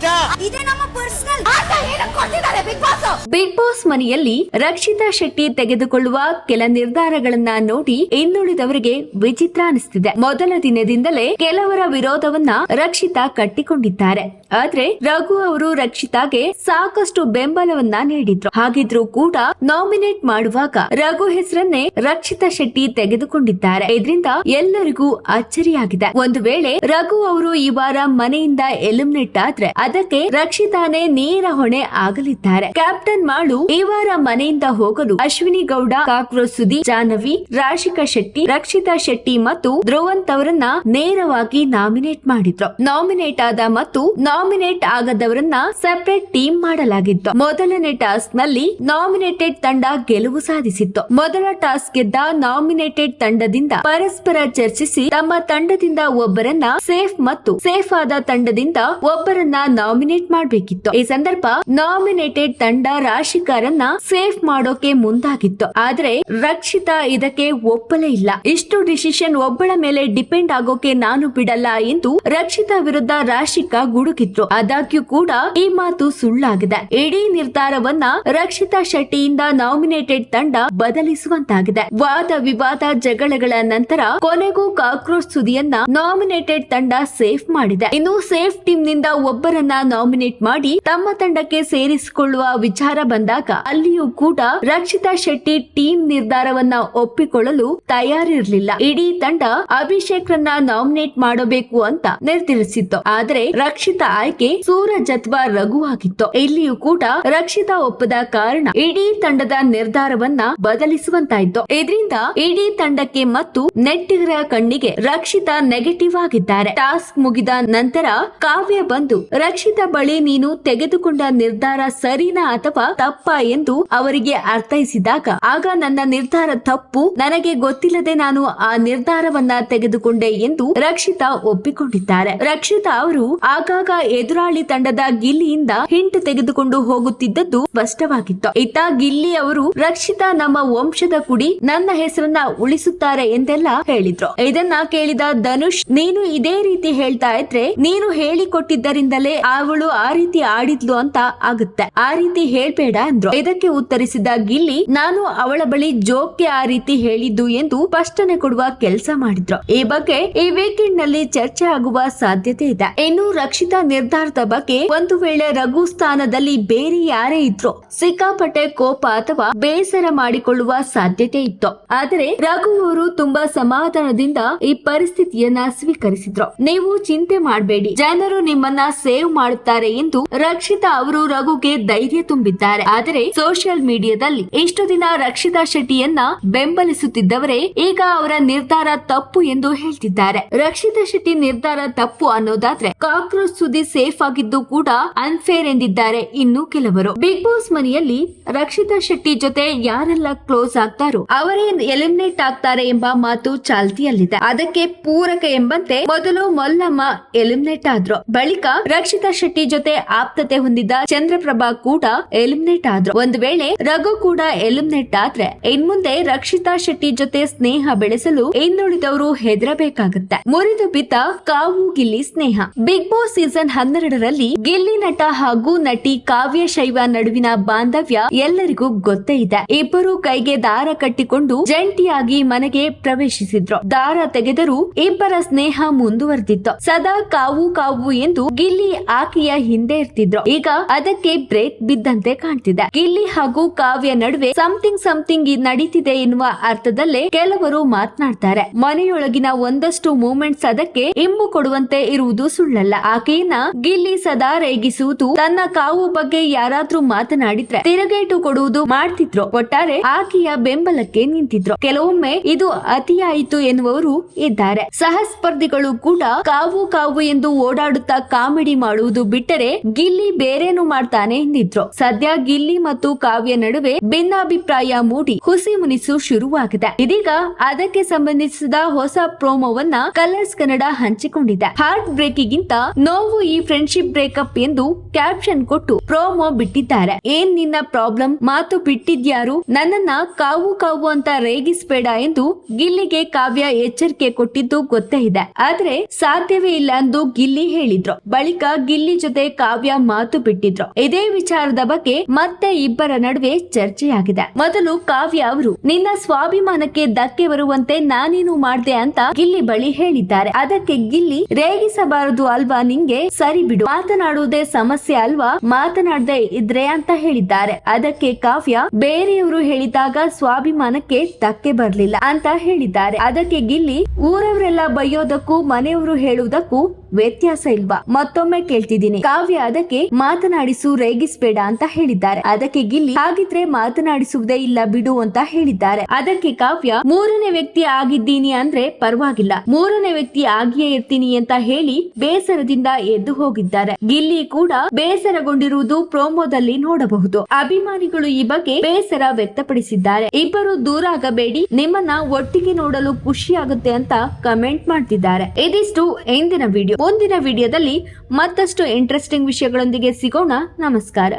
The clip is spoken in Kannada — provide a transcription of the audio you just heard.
ಇಷ್ಟ ಇದೇ ನಮ್ಮ ಪರ್ಸನಲ್ ಬಿಗ್ ಬಾಸ್ ಮನೆಯಲ್ಲಿ ರಕ್ಷಿತಾ ಶೆಟ್ಟಿ ತೆಗೆದುಕೊಳ್ಳುವ ಕೆಲ ನಿರ್ಧಾರಗಳನ್ನ ನೋಡಿ ಇನ್ನುಳಿದವರಿಗೆ ವಿಚಿತ್ರ ಅನಿಸ್ತಿದೆ. ಮೊದಲ ದಿನದಿಂದಲೇ ಕೆಲವರ ವಿರೋಧವನ್ನ ರಕ್ಷಿತಾ ಕಟ್ಟಿಕೊಂಡಿದ್ದಾರೆ. ಆದ್ರೆ ರಘು ಅವರು ರಕ್ಷಿತಾಗೆ ಸಾಕಷ್ಟು ಬೆಂಬಲವನ್ನ ನೀಡಿದ್ರು. ಹಾಗಿದ್ರೂ ಕೂಡ ನಾಮಿನೇಟ್ ಮಾಡುವಾಗ ರಘು ಹೆಸರನ್ನೇ ರಕ್ಷಿತಾ ಶೆಟ್ಟಿ ತೆಗೆದುಕೊಂಡಿದ್ದಾರೆ. ಇದರಿಂದ ಎಲ್ಲರಿಗೂ ಅಚ್ಚರಿಯಾಗಿದೆ. ಒಂದು ವೇಳೆ ರಘು ಅವರು ಈ ವಾರ ಮನೆಯಿಂದ ಎಲಿಮಿನೇಟ್ ಆದ್ರೆ ಅದಕ್ಕೆ ರಕ್ಷಿತಾನೇ ನೇರ ಹೊಣೆ ಆಗಲಿದ್ದಾರೆ. ಕ್ಯಾಪ್ಟನ್ ಮಾಡು ಈ ವಾರ ಮನೆಯಿಂದ ಹೋಗಲು ಅಶ್ವಿನಿ ಗೌಡ, ಕಾಕ್ರೋಚ್ ಸುದಿ ಜಾಹ್ನವಿ, ರಾಶಿಕಾ ಶೆಟ್ಟಿ, ರಕ್ಷಿತಾ ಶೆಟ್ಟಿ ಮತ್ತು ಧ್ರುವಂತ್ ಅವರನ್ನ ನೇರವಾಗಿ ನಾಮಿನೇಟ್ ಮಾಡಿದ್ರು. ನಾಮಿನೇಟ್ ಆದ ಮತ್ತು ನಾಮಿನೇಟ್ ಆಗದವರನ್ನ ಸೆಪರೇಟ್ ಟೀಮ್ ಮಾಡಲಾಗಿತ್ತು. ಮೊದಲನೇ ಟಾಸ್ಕ್ನಲ್ಲಿ ನಾಮಿನೇಟೆಡ್ ತಂಡ ಗೆಲುವು ಸಾಧಿಸಿತ್ತು. ಮೊದಲ ಟಾಸ್ಕ್ ಗೆದ್ದ ನಾಮಿನೇಟೆಡ್ ತಂಡದಿಂದ ಪರಸ್ಪರ ಚರ್ಚಿಸಿ ತಮ್ಮ ತಂಡದಿಂದ ಒಬ್ಬರನ್ನ ಸೇಫ್ ಮತ್ತು ಸೇಫ್ ಆದ ತಂಡದಿಂದ ಒಬ್ಬರನ್ನ ನಾಮಿನೇಟ್ ಮಾಡಬೇಕಿತ್ತು. ಈ ಸಂದರ್ಭ ನಾಮಿನೇಟೆಡ್ ತಂಡ ರಾಶಿಕಾರನ್ನ ಸೇಫ್ ಮಾಡೋಕೆ ಮುಂದಾಗಿತ್ತು. ಆದ್ರೆ ರಕ್ಷಿತಾ ಇದಕ್ಕೆ ಒಪ್ಪಲೇ ಇಲ್ಲ. ಇಷ್ಟು ಡಿಸಿಷನ್ ಒಬ್ಬಳ ಮೇಲೆ ಡಿಪೆಂಡ್ ಆಗೋಕೆ ನಾನು ಬಿಡಲ್ಲ ಎಂದು ರಕ್ಷಿತಾ ವಿರುದ್ಧ ರಾಶಿಕ ಗುಡುಕಿದ್ರು ಆದಾಗ್ಯೂ ಕೂಡ ಈ ಮಾತು ಸುಳ್ಳಾಗಿದೆ. ಇಡೀ ನಿರ್ಧಾರವನ್ನ ರಕ್ಷಿತಾ ಶೆಟ್ಟಿಯಿಂದ ನಾಮಿನೇಟೆಡ್ ತಂಡ ಬದಲಿಸುವಂತಾಗಿದೆ. ವಾದ ವಿವಾದ ಜಗಳಗಳ ನಂತರ ಕೊನೆಗೂ ಕಾಕ್ರೋಚ್ ಸುದಿಯನ್ನ ನಾಮಿನೇಟೆಡ್ ತಂಡ ಸೇಫ್ ಮಾಡಿದೆ. ಇನ್ನು ಸೇಫ್ ಟೀಮ್ನಿಂದ ಒಬ್ಬರನ್ನ ನಾಮಿನೇಟ್ ಮಾಡಿ ತಮ್ಮ ತಂಡಕ್ಕೆ ಸೇರಿಸಿಕೊಳ್ಳುವ ವಿಚಾರ ಬಂದಾಗ ಅಲ್ಲಿಯೂ ಕೂಡ ರಕ್ಷಿತಾ ಶೆಟ್ಟಿ ಟೀಮ್ ನಿರ್ಧಾರವನ್ನ ಒಪ್ಪಿಕೊಳ್ಳಲು ತಯಾರಿರಲಿಲ್ಲ. ಇಡೀ ತಂಡ ಅಭಿಷೇಕ್ ರನ್ನ ನಾಮಿನೇಟ್ ಮಾಡಬೇಕು ಅಂತ ನಿರ್ಧರಿಸಿತ್ತು. ಆದರೆ ರಕ್ಷಿತಾ ಆಯ್ಕೆ ಸೂರಜ್ ಅಥವಾ ರಘು ಆಗಿತ್ತು ಇಲ್ಲಿಯೂ ಕೂಡ ರಕ್ಷಿತಾ ಒಪ್ಪದ ಕಾರಣ ಇಡೀ ತಂಡದ ನಿರ್ಧಾರವನ್ನ ಬದಲಿಸುವಂತಾಯಿತು. ಇದರಿಂದ ಇಡೀ ತಂಡಕ್ಕೆ ಮತ್ತು ನೆಟ್ಟಿಗರ ಕಣ್ಣಿಗೆ ರಕ್ಷಿತಾ ನೆಗೆಟಿವ್ ಆಗಿದ್ದಾರೆ. ಟಾಸ್ಕ್ ಮುಗಿದ ನಂತರ ಕಾವ್ಯ ಬಂದು, ರಕ್ಷಿತಾ ಬಳಿ ನೀನು ತೆಗೆದುಕೊಂಡ ನಿರ್ಧಾರ ಸರಿನಾ ಅಥವಾ ತಪ್ಪಾ ಎಂದು ಅವರಿಗೆ ಅರ್ಥೈಸಿದಾಗ, ಆಗ ನನ್ನ ನಿರ್ಧಾರ ತಪ್ಪು, ನನಗೆ ಗೊತ್ತಿಲ್ಲದೆ ನಾನು ಆ ನಿರ್ಧಾರವನ್ನ ತೆಗೆದುಕೊಂಡೆ ಎಂದು ರಕ್ಷಿತಾ ಒಪ್ಪಿಕೊಂಡಿದ್ದಾರೆ. ರಕ್ಷಿತಾ ಅವರು ಆಗಾಗ ಎದುರಾಳಿ ತಂಡದ ಗಿಲ್ಲಿಯಿಂದ ಹಿಂಟ್ ತೆಗೆದುಕೊಂಡು ಹೋಗುತ್ತಿದ್ದದ್ದು ಸ್ಪಷ್ಟವಾಗಿತ್ತು. ಇತ್ತ ಗಿಲ್ಲಿ ಅವರು, ರಕ್ಷಿತಾ, ನಮ್ಮ ವಂಶದ ಕುಡಿ, ನನ್ನ ಹೆಸರನ್ನ ಉಳಿಸುತ್ತಾರೆ ಎಂದೆಲ್ಲ ಹೇಳಿದ್ರು. ಇದನ್ನ ಕೇಳಿದ ಧನುಷ್, ನೀನು ಇದೇ ರೀತಿ ಹೇಳ್ತಾ ಇದ್ರೆ, ನೀನು ಹೇಳಿಕೊಟ್ಟಿದ್ದರಿಂದಲೇ ಅವಳು ಆ ರೀತಿ ಆಡಿದ್ಲು ಅಂತ ಆಗುತ್ತೆ. ಆ ರೀತಿ ಹೇಳ್ಬೇಡ ಅಂದ್ರು. ಇದಕ್ಕೆ ಉತ್ತರಿಸಿದ ಗಿಲ್ಲಿ, ನಾನು ಅವಳ ಬಳಿ ಜೋಕ್ಗೆ ಆ ರೀತಿ ಹೇಳಿದ್ದು ಎಂದು ಸ್ಪಷ್ಟನೆ ಕೊಡುವ ಕೆಲಸ ಮಾಡಿದ್ರು. ಈ ಬಗ್ಗೆ ಈ ವೀಕೆಂಡ್ನಲ್ಲಿ ಚರ್ಚೆ ಆಗುವ ಸಾಧ್ಯತೆ ಇದೆ. ಇನ್ನು ರಕ್ಷಿತಾ ನಿರ್ಧಾರದ ಬಗ್ಗೆ ಒಂದು ವೇಳೆ ರಘು ಸ್ಥಾನದಲ್ಲಿ ಬೇರೆ ಯಾರೇ ಇದ್ರು ಸಿಕ್ಕಾಪಟ್ಟೆ ಕೋಪ ಅಥವಾ ಬೇಸರ ಮಾಡಿಕೊಳ್ಳುವ ಸಾಧ್ಯತೆ ಇತ್ತು. ಆದರೆ ರಘು ಅವರು ತುಂಬಾ ಸಮಾಧಾನದಿಂದ ಈ ಪರಿಸ್ಥಿತಿಯನ್ನ ಸ್ವೀಕರಿಸಿದ್ರು. ನೀವು ಚಿಂತೆ ಮಾಡಬೇಡಿ. ಜನರು ನಿಮ್ಮನ್ನ ಸೇವ್ ಮಾಡುತ್ತಾರೆ ಎಂದು ರಕ್ಷಿತಾ ಅವರು ರಘುಗೆ ಧೈರ್ಯ ತುಂಬಿದ್ದಾರೆ. ಆದರೆ ಸೋಷಿಯಲ್ ಮೀಡಿಯಾದಲ್ಲಿ ಇಷ್ಟು ದಿನ ರಕ್ಷಿತಾ ಶೆಟ್ಟಿಯನ್ನ ಬೆಂಬಲಿಸುತ್ತಿದ್ದವರೇ ಈಗ ಅವರ ನಿರ್ಧಾರ ತಪ್ಪು ಎಂದು ಹೇಳ್ತಿದ್ದಾರೆ. ರಕ್ಷಿತಾ ಶೆಟ್ಟಿ ನಿರ್ಧಾರ ತಪ್ಪು ಅನ್ನೋದಾದ್ರೆ ಕಾಕ್ರೋಚ್ ಸುದ್ದಿ ಸೇಫ್ ಆಗಿದ್ದು ಕೂಡ ಅನ್ಫೇರ್ ಎಂದಿದ್ದಾರೆ ಇನ್ನು ಕೆಲವರು. ಬಿಗ್ ಬಾಸ್ ಮನೆಯಲ್ಲಿ ರಕ್ಷಿತಾ ಶೆಟ್ಟಿ ಜೊತೆ ಯಾರೆಲ್ಲ ಕ್ಲೋಸ್ ಆಗ್ತಾರೋ ಅವರೇ ಎಲಿಮಿನೇಟ್ ಆಗ್ತಾರೆ ಎಂಬ ಮಾತು ಚಾಲ್ತಿಯಲ್ಲಿದೆ. ಅದಕ್ಕೆ ಪೂರಕ ಎಂಬಂತೆ ಮೊದಲು ಮೊಲ್ಲಮ್ಮ ಎಲಿಮಿನೇಟ್ ಆದ್ರು. ಬಳಿಕ ರಕ್ಷಿತಾ ಶೆಟ್ಟಿ ಜೊತೆ ಆಪ್ತತೆ ಹೊಂದಿದ್ದ ಚಂದ್ರಪ್ರಭಾ ಕೂಡ ಎಲಿಮಿನೇಟ್ ಆದ್ರು. ಒಂದು ವೇಳೆ ರಘು ಕೂಡ ಎಲಿಮಿನೇಟ್ ಆದ್ರೆ ಇನ್ಮುಂದೆ ರಕ್ಷಿತಾ ಶೆಟ್ಟಿ ಜೊತೆ ಸ್ನೇಹ ಬೆಳೆಸಲು ಇನ್ನುಳಿದವರು ಹೆದರಬೇಕಾಗುತ್ತೆ. ಮುರಿದು ಬಿದ್ದ ಕಾವು ಗಿಲ್ಲಿ ಸ್ನೇಹ. ಬಿಗ್ ಬಾಸ್ ಸೀಸನ್ ಹನ್ನೆರಡರಲ್ಲಿ ಗಿಲ್ಲಿ ನಟ ಹಾಗೂ ನಟಿ ಕಾವ್ಯ ಶೈವ ನಡುವಿನ ಬಾಂಧವ್ಯ ಎಲ್ಲರಿಗೂ ಗೊತ್ತೇ ಇದೆ. ಇಬ್ಬರು ಕೈಗೆ ದಾರ ಕಟ್ಟಿಕೊಂಡು ಜಂಟಿಯಾಗಿ ಮನೆಗೆ ಪ್ರವೇಶಿಸಿದ್ರು. ದಾರ ತೆಗೆದರೂ ಇಬ್ಬರ ಸ್ನೇಹ ಮುಂದುವರೆದಿತ್ತು. ಸದಾ ಕಾವು ಕಾವು ಎಂದು ಗಿಲ್ಲಿ ಆಕೆಯ ಹಿಂದೆ ಇರ್ತಿದ್ರು ಈಗ ಅದಕ್ಕೆ ಬ್ರೇಕ್ ಬಿದ್ದಂತೆ ಕಾಣ್ತಿದೆ. ಗಿಲ್ಲಿ ಹಾಗೂ ಕಾವ್ಯ ನಡುವೆ ಸಮಥಿಂಗ್ ಸಮಥಿಂಗ್ ನಡೀತಿದೆ ಎನ್ನುವ ಅರ್ಥದಲ್ಲೇ ಕೆಲವರು ಮಾತನಾಡ್ತಾರೆ. ಮನೆಯೊಳಗಿನ ಒಂದಷ್ಟು ಮೂಮೆಂಟ್ಸ್ ಅದಕ್ಕೆ ಇಂಬು ಕೊಡುವಂತೆ ಇರುವುದು ಸುಳ್ಳಲ್ಲ. ಆಕೆಯನ್ನ ಗಿಲ್ಲಿ ಸದಾ ರೇಗಿಸುವುದು ತನ್ನ ಕಾವು ಬಗ್ಗೆ ಯಾರಾದ್ರೂ ಮಾತನಾಡಿದ್ರೆ ತಿರುಗೇಟು ಕೊಡುವುದು ಮಾಡ್ತಿದ್ರು. ಒಟ್ಟಾರೆ ಆಕೆಯ ಬೆಂಬಲಕ್ಕೆ ನಿಂತಿದ್ರು. ಕೆಲವೊಮ್ಮೆ ಇದು ಅತಿಯಾಯಿತು ಎನ್ನುವರು ಇದ್ದಾರೆ. ಸಹಸ್ಪರ್ಧಿಗಳು ಕೂಡ ಕಾವು ಕಾವು ಎಂದು ಓಡಾಡುತ್ತಾ ಕಾಮಿಡಿ ಮಾಡುವುದು ಬಿಟ್ಟರೆ ಗಿಲ್ಲಿ ಗಿಲ್ಲಿ ಬೇರೇನು ಮಾಡ್ತಾನೆ ಎಂದಿದ್ರು ಸದ್ಯ ಗಿಲ್ಲಿ ಮತ್ತು ಕಾವ್ಯ ನಡುವೆ ಭಿನ್ನಾಭಿಪ್ರಾಯ ಮೂಡಿ ಹುಸಿ ಮುನಿಸು ಶುರುವಾಗಿದೆ. ಇದೀಗ ಅದಕ್ಕೆ ಸಂಬಂಧಿಸಿದ ಹೊಸ ಪ್ರೋಮೋವನ್ನ ಕಲರ್ಸ್ ಕನ್ನಡ ಹಂಚಿಕೊಂಡಿದೆ. ಹಾರ್ಟ್ ಬ್ರೇಕಿಗಿಂತ ನೋವು ಈ ಫ್ರೆಂಡ್ಶಿಪ್ ಬ್ರೇಕಪ್ ಎಂದು ಕ್ಯಾಪ್ಷನ್ ಕೊಟ್ಟು ಪ್ರೋಮೋ ಬಿಟ್ಟಿದ್ದಾರೆ. ಏನ್ ನಿನ್ನ ಪ್ರಾಬ್ಲಮ್ ಮಾತು ಬಿಟ್ಟಿದ್ಯಾರು? ನನ್ನನ್ನ ಕಾವು ಕಾವು ಅಂತ ರೇಗಿಸ್ಬೇಡ ಎಂದು ಗಿಲ್ಲಿಗೆ ಕಾವ್ಯ ಎಚ್ಚರಿಕೆ ಕೊಟ್ಟಿದ್ದು ಗೊತ್ತೇ ಇದೆ. ಆದ್ರೆ ಸಾಧ್ಯವೇ ಇಲ್ಲ ಎಂದು ಗಿಲ್ಲಿ ಹೇಳಿದ್ರು. ಬಳಿಕ ಗಿಲ್ಲಿ ಜೊತೆ ಕಾವ್ಯ ಮಾತು ಬಿಟ್ಟಿದ್ರು. ಇದೇ ವಿಚಾರದ ಬಗ್ಗೆ ಮತ್ತೆ ಇಬ್ಬರ ನಡುವೆ ಚರ್ಚೆಯಾಗಿದೆ. ಮೊದಲು ಕಾವ್ಯ ಅವರು, ನಿನ್ನ ಸ್ವಾಭಿಮಾನಕ್ಕೆ ಧಕ್ಕೆ ಬರುವಂತೆ ನಾನೇನು ಮಾಡ್ದೆ ಅಂತ ಗಿಲ್ಲಿ ಬಳಿ ಹೇಳಿದ್ದಾರೆ. ಅದಕ್ಕೆ ಗಿಲ್ಲಿ, ರೇಗಿಸಬಾರದು ಅಲ್ವಾ ನಿಂಗೆ? ಸರಿ ಬಿಡು. ಮಾತನಾಡುವುದೇ ಸಮಸ್ಯೆ ಅಲ್ವಾ? ಮಾತನಾಡದೆ ಇದ್ರೆ ಅಂತ ಹೇಳಿದ್ದಾರೆ. ಅದಕ್ಕೆ ಕಾವ್ಯ, ಬೇರೆಯವರು ಹೇಳಿದಾಗ ಸ್ವಾಭಿಮಾನಕ್ಕೆ ಧಕ್ಕೆ ಬರ್ಲಿಲ್ಲ ಅಂತ ಹೇಳಿದ್ದಾರೆ. ಅದಕ್ಕೆ ಗಿಲ್ಲಿ, ಊರವರೆಲ್ಲ ಬೈಯೋದಕ್ಕೂ ಮನೆಯವರು ಹೇಳುವುದಕ್ಕೂ ವ್ಯತ್ಯಾಸ ಇಲ್ವಾ? ಮತ್ತೊಮ್ಮೆ ಕೇಳ್ತಿದ್ದೀನಿ. ಕಾವ್ಯ ಅದಕ್ಕೆ ಮಾತನಾಡಿಸು ರೇಗಿಸ್ಬೇಡ ಅಂತ ಹೇಳಿದ್ದಾರೆ. ಅದಕ್ಕೆ ಗಿಲ್ಲಿ ಹಾಗಿದ್ರೆ ಮಾತನಾಡಿಸುವುದೇ ಇಲ್ಲ ಬಿಡು ಅಂತ ಹೇಳಿದ್ದಾರೆ. ಅದಕ್ಕೆ ಕಾವ್ಯ, ಮೂರನೇ ವ್ಯಕ್ತಿ ಆಗಿದ್ದೀನಿ ಅಂದ್ರೆ ಪರವಾಗಿಲ್ಲ. ಮೂರನೇ ವ್ಯಕ್ತಿ ಆಗಿಯೇ ಇರ್ತೀನಿ ಅಂತ ಹೇಳಿ ಬೇಸರದಿಂದ ಎದ್ದು ಹೋಗಿದ್ದಾರೆ. ಗಿಲ್ಲಿ ಕೂಡ ಬೇಸರಗೊಂಡಿರುವುದು ಪ್ರೋಮೋದಲ್ಲಿ ನೋಡಬಹುದು. ಅಭಿಮಾನಿಗಳು ಈ ಬಗ್ಗೆ ಬೇಸರ ವ್ಯಕ್ತಪಡಿಸಿದ್ದಾರೆ. ಇಬ್ಬರು ದೂರ ಆಗಬೇಡಿ. ನಿಮ್ಮನ್ನ ಒಟ್ಟಿಗೆ ನೋಡಲು ಖುಷಿಯಾಗುತ್ತೆ ಅಂತ ಕಮೆಂಟ್ ಮಾಡ್ತಿದ್ದಾರೆ. ಇದಿಷ್ಟು ಇಂದಿನ ವಿಡಿಯೋ ಮುಂದಿನ ವಿಡಿಯೋದಲ್ಲಿ ಮತ್ತಷ್ಟು ಇಂಟ್ರೆಸ್ಟಿಂಗ್ ವಿಷಯಗಳೊಂದಿಗೆ ಸಿಗೋಣ. ನಮಸ್ಕಾರ.